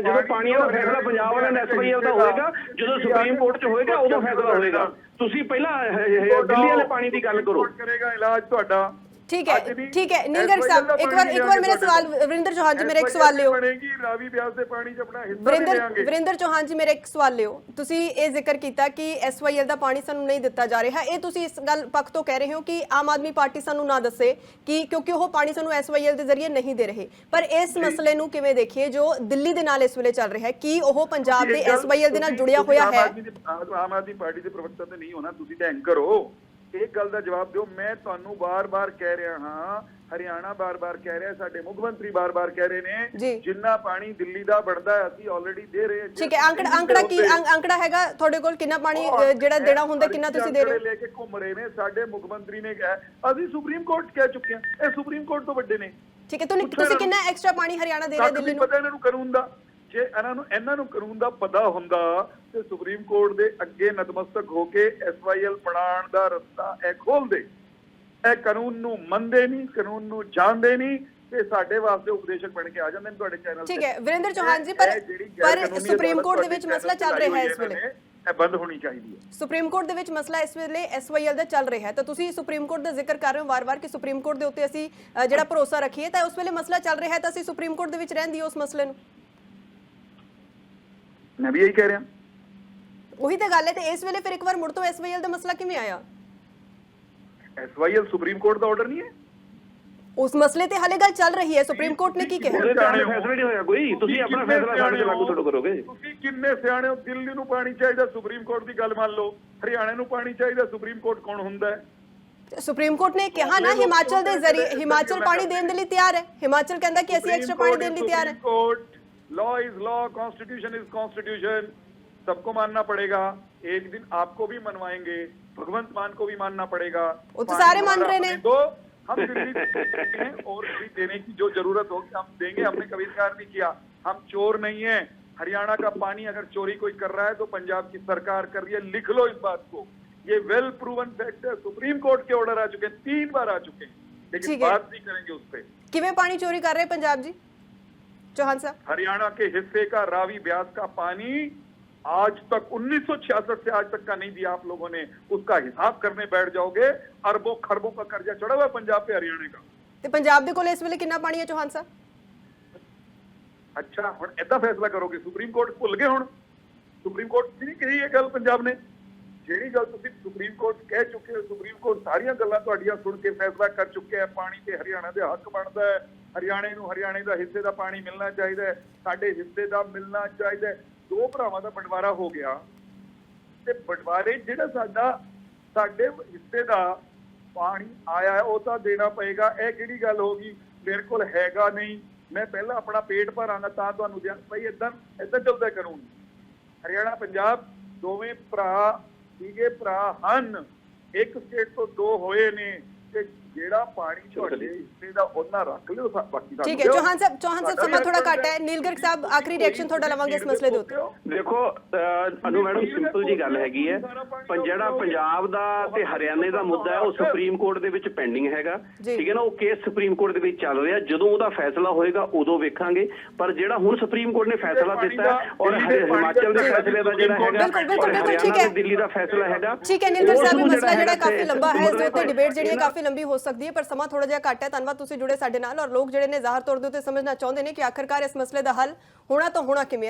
ਜਦੋਂ ਪਾਣੀ ਦਾ ਫੈਸਲਾ ਪੰਜਾਬ ਵਾਲਿਆਂ ਦਾ ਐਸਪੀਐਲ ਦਾ ਹੋਏਗਾ। ਜਦੋਂ ਸੁਪਰੀਮ ਕੋਰਟ 'ਚ ਹੋਏਗਾ ਉਦੋਂ ਫੈਸਲਾ ਹੋਏਗਾ। ਤੁਸੀਂ ਪਹਿਲਾਂ ਦਿੱਲੀ ਵਾਲੇ ਪਾਣੀ ਦੀ ਗੱਲ ਕਰੋ। ਕਰੇਗਾ ਇਲਾਜ ਤੁਹਾਡਾ। ਠੀਕ ਹੈ ਠੀਕ ਹੈ ਨਿੰਦਰ ਸਾਹਿਬ ਇੱਕ ਵਾਰ ਇੱਕ ਵਾਰ ਮੇਰਾ ਸਵਾਲ ਵਰਿੰਦਰ ਚੌਹਾਨ ਜੀ ਮੇਰਾ ਇੱਕ ਸਵਾਲ ਲਿਓ। ਬਣੇਗੀ ਰਾਵੀ ਬਿਆਸ ਦੇ ਪਾਣੀ 'ਚ ਆਪਣਾ ਹਿੱਸਾ ਦੇਵਾਂਗੇ। ਵਰਿੰਦਰ ਚੌਹਾਨ ਜੀ ਮੇਰਾ ਇੱਕ ਸਵਾਲ ਲਿਓ। ਤੁਸੀਂ ਇਹ ਜ਼ਿਕਰ ਕੀਤਾ ਕਿ ਐਸਵਾਈਐਲ ਦਾ ਪਾਣੀ ਸਾਨੂੰ ਨਹੀਂ ਦਿੱਤਾ ਜਾ ਰਿਹਾ। ਇਹ ਤੁਸੀਂ ਇਸ ਗੱਲ ਪੱਖ ਤੋਂ ਕਹਿ ਰਹੇ ਹੋ ਕਿ ਆਮ ਆਦਮੀ ਪਾਰਟੀ ਸਾਨੂੰ ਨਾ ਦੱਸੇ ਕਿ ਕਿਉਂਕਿ ਉਹ ਪਾਣੀ ਸਾਨੂੰ ਐਸਵਾਈਐਲ ਦੇ ਜ਼ਰੀਏ ਨਹੀਂ ਦੇ ਰਹੇ। ਪਰ ਇਸ ਮਸਲੇ ਨੂੰ ਕਿਵੇਂ ਦੇਖੀਏ ਜੋ ਦਿੱਲੀ ਦੇ ਨਾਲ ਇਸ ਵੇਲੇ ਚੱਲ ਰਿਹਾ ਹੈ? ਕੀ ਉਹ ਪੰਜਾਬ ਦੇ ਐਸਵਾਈਐਲ ਦੇ ਨਾਲ ਜੁੜਿਆ ਹੋਇਆ ਹੈ? ਆਮ ਆਦਮੀ ਪਾਰਟੀ ਦੇ ਪ੍ਰਵਕਤਾ ਤੇ ਨਹੀਂ ਹੋਣਾ। ਤੁਸੀਂ ਤਾਂ ਐਂਕਰ ਹੋ। ਇਹ ਗੱਲ ਦਾ ਜਵਾਬ ਦਿਓ। ਮੈਂ ਤੁਹਾਨੂੰ ਬਾਰ-ਬਾਰ ਕਹਿ ਰਿਹਾ ਹਾਂ ਹਰਿਆਣਾ ਬਾਰ-ਬਾਰ ਕਹਿ ਰਿਹਾ ਸਾਡੇ ਮੁੱਖ ਮੰਤਰੀ ਬਾਰ-ਬਾਰ ਕਹਿ ਰਹੇ। ਨੇ ਜਿੰਨਾ ਪਾਣੀ ਦਿੱਲੀ ਦਾ ਬਣਦਾ ਹੈ ਅਸੀਂ ਆਲਰੇਡੀ ਦੇ ਰਹੇ ਹਾਂ। ਠੀਕ ਹੈ ਅੰਕੜਾ ਅੰਕੜਾ ਕੀ ਅੰਕ- ਅੰਕੜਾ ਹੈਗਾ ਤੁਹਾਡੇ ਕੋਲ ਕਿੰਨਾ ਪਾਣੀ ਜਿਹੜਾ ਦੇਣਾ ਹੁੰਦਾ ਕਿੰਨਾ ਤੁਸੀਂ ਦੇ ਰਹੇ ਹੋ? ਲੈ ਕੇ ਘੁੰਮ ਰਹੇ ਨੇ ਸਾਡੇ ਮੁੱਖ ਮੰਤਰੀ ਨੇ ਕਿਹਾ ਅਸੀਂ ਸੁਪਰੀਮ ਕੋਰਟ ਕਹਿ ਚੁੱਕੇ ਹਾਂ ਇਹ ਸੁਪਰੀਮ ਕੋਰਟ ਤੋਂ ਵੱਡੇ ਨੇ। ਠੀਕ ਹੈ ਤੁਸੀਂ ਕਿੰਨਾ ਐਕਸਟਰਾ ਪਾਣੀ ਹਰਿਆਣਾ ਦੇ ਰਿਹਾ ਦਿੱਲੀ ਨੂੰ? ਪਤਾ ਇਹਨਾਂ ਨੂੰ ਕਾਨੂੰਨ ਦਾ। ਜੇ ਇਹਨਾਂ ਨੂੰ ਇਹਨਾਂ ਨੂੰ ਕਾਨੂੰਨ ਦਾ ਪਤਾ ਹੁੰਦਾ ਤੇ ਸੁਪਰੀਮ ਕੋਰਟ ਦੇ ਅੱਗੇ ਨਤਮਸਤਕ ਹੋ ਕੇ ਐਸਵਾਈਐਲ ਬਣਾਉਣ ਦਾ ਰਸਤਾ ਇਹ ਖੋਲਦੇ ਇਹ ਕਾਨੂੰਨ ਨੂੰ ਮੰਨਦੇ ਨਹੀਂ ਕਾਨੂੰਨ ਨੂੰ ਜਾਣਦੇ ਨਹੀਂ ਤੇ ਸਾਡੇ ਵਾਸਤੇ ਉਪਦੇਸ਼ਕ ਬਣ ਕੇ ਆ ਜਾਂਦੇ ਨੇ ਤੁਹਾਡੇ ਚੈਨਲ ਠੀਕ ਹੈ ਵਰਿੰਦਰ ਚੌਹਾਨ ਜੀ ਪਰ ਪਰ ਸੁਪਰੀਮ ਕੋਰਟ ਦੇ ਵਿੱਚ ਮਸਲਾ ਚੱਲ ਰਿਹਾ ਹੈ ਇਸ ਵੇਲੇ। ਇਹ ਬੰਦ ਹੋਣੀ ਚਾਹੀਦੀ ਹੈ। ਸੁਪਰੀਮ ਕੋਰਟ ਦੇ ਵਿੱਚ ਮਸਲਾ ਇਸ ਵੇਲੇ ਐਸਵਾਈਐਲ ਦਾ ਚੱਲ ਰਿਹਾ ਹੈ। ਤਾਂ ਤੁਸੀਂ ਸੁਪਰੀਮ ਕੋਰਟ ਦਾ ਜ਼ਿਕਰ ਕਰ ਰਹੇ ਹੋ ਵਾਰ-ਵਾਰ ਕਿ ਸੁਪਰੀਮ ਕੋਰਟ ਦੇ ਉੱਤੇ ਅਸੀਂ ਜਿਹੜਾ ਭਰੋਸਾ ਰੱਖੀਏ ਤਾਂ ਉਸ ਵੇਲੇ ਮਸਲਾ ਚੱਲ ਰਿਹਾ ਹੈ ਤਾਂ ਅਸੀਂ ਸੁਪਰੀਮ ਕੋਰਟ ਦੇ ਵਿੱਚ ਰਹਿੰਦੀ ਉਸ ਮਸਲੇ ਨੂੰ। ਮੈਂ ਵੀ ਇਹੀ ਕਹਿ ਰਿਹਾ। ਉਹੀ ਤਾਂ ਗੱਲ ਹੈ ਤੇ ਇਸ ਵੇਲੇ ਫਿਰ ਇੱਕ ਵਾਰ ਮੁੜ ਤੋਂ ਐਸਵਾਈਐਲ ਦਾ ਮਸਲਾ ਕਿਵੇਂ ਆਇਆ? ਐਸਵਾਈਐਲ ਸੁਪਰੀਮ ਕੋਰਟ ਦਾ ਆਰਡਰ ਨਹੀਂ ਹੈ? ਉਸ ਮਸਲੇ ਤੇ ਹਲੇ ਗੱਲ ਚੱਲ ਰਹੀ ਹੈ। ਸੁਪਰੀਮ ਕੋਰਟ ਨੇ ਕੀ ਕਿਹਾ? ਤੁਸੀਂ ਆਪਣਾ ਫੈਸਲਾ ਸਾਡੇ ਲਾਗੂ ਥੋੜੋ ਕਰੋਗੇ? ਤੁਸੀਂ ਕਿੰਨੇ ਸਿਆਣੇ ਹੋ? ਦਿੱਲੀ ਨੂੰ ਪਾਣੀ ਚਾਹੀਦਾ ਸੁਪਰੀਮ ਕੋਰਟ ਦੀ ਗੱਲ ਮੰਨ ਲਓ। ਹਰਿਆਣਾ ਨੂੰ ਪਾਣੀ ਚਾਹੀਦਾ ਸੁਪਰੀਮ ਕੋਰਟ ਕੌਣ ਹੁੰਦਾ ਸੁਪਰੀਮ ਕੋਰਟ ਨੇ ਕਿਹਾ ਨਾ ਹਿਮਾਚਲ ਦੇ ਜ਼ਰੀਏ ਹਿਮਾਚਲ ਪਾਣੀ ਦੇਣ ਦੇ ਲਈ ਤਿਆਰ ਹੈ। ਹਿਮਾਚਲ ਕਹਿੰਦਾ ਕਿ ਅਸੀਂ ਐਕਸਟਰਾ ਪਾਣੀ ਦੇਣ ਲਈ ਤਿਆਰ ਹੈ। Court law is law constitution is constitution सबको मानना पड़ेगा। एक दिन आपको भी मनवाएँगे। भगवंत मान को भी मानना पड़ेगा। वो तो सारे मान रहे हैं तो हम दिल्ली और भी देने की जो ज़रूरत होगी हम देंगे। हमने कभी इनकार नहीं किया। हम चोर नहीं है। हरियाणा का पानी अगर चोरी कोई कर रहा है तो पंजाब की सरकार कर रही है। लिख लो इस बात को। ये वेल प्रूवन फैक्ट है। सुप्रीम कोर्ट के ऑर्डर आ चुके हैं। तीन बार आ चुके हैं। लेकिन बात नहीं करेंगे उस पर किमें पानी चोरी कर रहे हैं पंजाब जी? ਚੌਹਾਨ ਸਾਹਿਬ हरियाणा के हिस्से का रावी ब्यास का पानी आज तक 1966 से आज तक का नहीं दिया आप लोगों ने उसका हिसाब करने बैठ जाओगे अरबों खरबों का कर्जा चढ़ा हुआ है पंजाब पे हरियाणा का ਤੇ ਪੰਜਾਬ ਦੇ ਕੋਲ ਇਸ ਵੇਲੇ ਕਿੰਨਾ ਪਾਣੀ ਹੈ ਚੌਹਾਨ ਸਾਹਿਬ ਅੱਛਾ ਹੁਣ ਏਦਾਂ ਫੈਸਲਾ ਕਰੋਗੇ ਸੁਪਰੀਮ ਕੋਰਟ ਭੁੱਲ ਗਏ ਹੁਣ ਸੁਪਰੀਮ ਕੋਰਟ ਦੀ ਨਹੀਂ ਕਹੀ ਇਹ ਗੱਲ ਪੰਜਾਬ ਨੇ ਜਿਹੜੀ ਗੱਲ ਤੁਸੀਂ ਸੁਪਰੀਮ ਕੋਰਟ ਕਹਿ ਚੁੱਕੇ ਹੋ ਸੁਪਰੀਮ ਕੋਰਟ ਸਾਰੀਆਂ ਗੱਲਾਂ ਤੁਹਾਡੀਆਂ ਸੁਣ ਕੇ ਫੈਸਲਾ ਕਰ ਚੁੱਕਿਆ ਹੈ ਪਾਣੀ ਤੇ ਹਰਿਆਣਾ ਦੇ ਹੱਕ ਬਣਦਾ ਹੈ ਹਰਿਆਣੇ ਨੂੰ ਹਰਿਆਣੇ ਦਾ ਹਿੱਸੇ ਦਾ ਪਾਣੀ ਮਿਲਣਾ ਚਾਹੀਦਾ ਹੈ, ਸਾਡੇ ਹਿੱਸੇ ਦਾ ਮਿਲਣਾ ਚਾਹੀਦਾ ਹੈ। ਦੋ ਭਰਾਵਾਂ ਦਾ ਬਟਵਾਰਾ ਹੋ ਗਿਆ ਤੇ ਬਟਵਾਰੇ ਜਿਹੜਾ ਸਾਡਾ, ਸਾਡੇ ਹਿੱਸੇ ਦਾ ਪਾਣੀ ਆਇਆ ਉਹ ਤਾਂ ਦੇਣਾ ਪਏਗਾ। ਇਹ ਕਿਹੜੀ ਗੱਲ ਹੋ ਗਈ? ਮੇਰੇ ਕੋਲ ਹੈਗਾ ਨਹੀਂ। ਮੈਂ ਪਹਿਲਾਂ ਆਪਣਾ ਪੇਟ ਭਰਾਂਗਾ ਤਾਂ ਤੁਹਾਨੂੰ ਦਿਆਂ ਭਾਈ ਇਦਾਂ ਇਦਾਂ ਚੱਲਦਾ ਕਰੂੰਗੀ। ਹਰਿਆਣਾ, ਪੰਜਾਬ, ਦੋਵੇਂ ਭਰਾ ਸੀਗੇ ਭਰਾ ਹਨ। ਇੱਕ ਸਟੇਟ ਤੋਂ ਦੋ ਹੋਏ ਨੇ ਤੇ ਜਿਹੜਾ ਪਾਣੀ ਤੁਹਾਡੇ ਹਿੱਸੇ ਦਾ ਉਹਨਾਂ ਰੱਖ ਲਿਓ ਬਾਕੀ ਸਾਨੂੰ ਠੀਕ ਹੈ। ਚੌਹਾਨ ਸਾਹਿਬ ਚੌਹਾਨ ਸਾਹਿਬ ਸਮਾਂ ਥੋੜਾ ਘੱਟ ਹੈ। ਨੀਲਗਰ ਸਾਹਿਬ ਆਖਰੀ ਰਿਐਕਸ਼ਨ ਤੁਹਾਡਾ ਲਵਾਂਗੇ ਇਸ ਮਸਲੇ ਦੇ ਉੱਤੇ। ਦੇਖੋ ਅਨੂ ਮੈਡਮ ਸਿੰਪਲ ਜੀ ਗੱਲ ਹੈਗੀ ਹੈ। ਪਰ ਜਿਹੜਾ ਪੰਜਾਬ ਦਾ ਤੇ ਹਰਿਆਣੇ ਦਾ ਮੁੱਦਾ ਹੈ ਉਹ ਸੁਪਰੀਮ ਕੋਰਟ ਦੇ ਵਿੱਚ ਪੈਂਡਿੰਗ ਹੈਗਾ। ਠੀਕ ਹੈ ਨਾ ਉਹ ਕੇਸ ਸੁਪਰੀਮ ਕੋਰਟ ਦੇ ਵਿੱਚ ਚੱਲ ਰਿਹਾ। ਜਦੋਂ ਉਹਦਾ ਫੈਸਲਾ ਹੋਏਗਾ ਉਦੋਂ ਵੇਖਾਂਗੇ। ਪਰ ਜਿਹੜਾ ਹੁਣ ਸੁਪਰੀਮ ਕੋਰਟ ਨੇ ਫੈਸਲਾ ਦਿੱਤਾ ਹੈ ਔਰ ਹਿਮਾਚਲ ਦੇ ਫੈਸਲੇ ਦਾ ਜਿਹੜਾ ਹੈਗਾ ਬਿਲਕੁਲ, ਬਿਲਕੁਲ, ਬਿਲਕੁਲ, ਠੀਕ ਹੈ। ਦਿੱਲੀ ਦਾ ਫੈਸਲਾ ਹੈਗਾ। ਠੀਕ ਹੈ ਨੀਲਗਰ ਸਾਹਿਬ ਇਹ ਨੂੰ ਮਸਲਾ ਜਿਹੜਾ ਕਾਫੀ ਲੰਬਾ ਹੈ ਇਸ ਦੇ ਉੱਤੇ ਡਿਬੇਟ ਜਿਹੜੀ ਹੈ ਕਾਫੀ ਲੰਬੀ ਹੋ ਸਕਦੀ ਹੈ, ਪਰ ਸਮਾਂ ਥੋੜਾ ਜਿਹਾ ਘੱਟ ਹੈ। ਧੰਨਵਾਦ ਤੁਸੀਂ ਜੁੜੇ ਸਾਡੇ ਨਾਲ ਔਰ ਲੋਕ ਜਿਹੜੇ ਨੇ ਜ਼ਾਹਰ ਤੌਰ ਦੇ ਉੱਤੇ ਸਮਝਣਾ ਚਾਹੁੰਦੇ ਨੇ ਕਿ ਆਖਰਕਾਰ ਇਸ ਮਸਲੇ ਦਾ ਹੱਲ ਹੋਣਾ ਤਾਂ ਹੋਣਾ ਕਿਵੇਂ ਹੈ।